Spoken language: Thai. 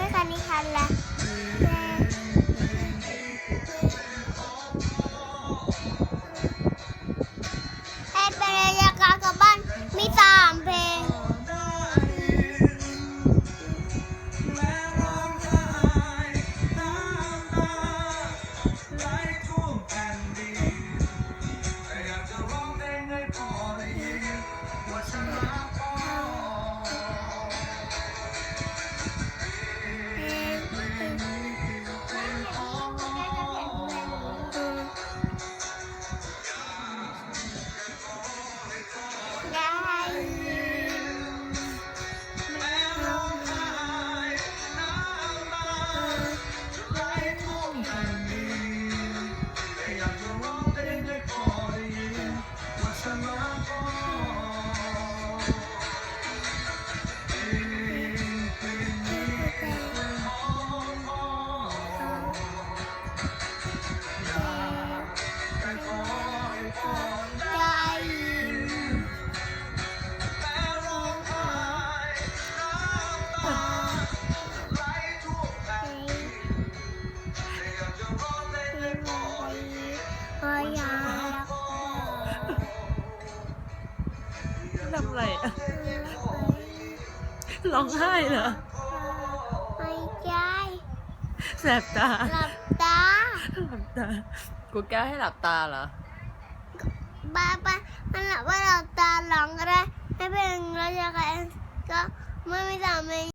ไม่กันนี้คันละ พอยาทำไรอะร้องไห้เหรอไม่ใช่แสบตาหลับตาหลับตา กูแก้ให้หลับตาเหรอบ้าบ้ามันหลับว่าหลับตาหลังก็ได้ไม่เป็นระยะกลางก็ไม่มีสามเพลง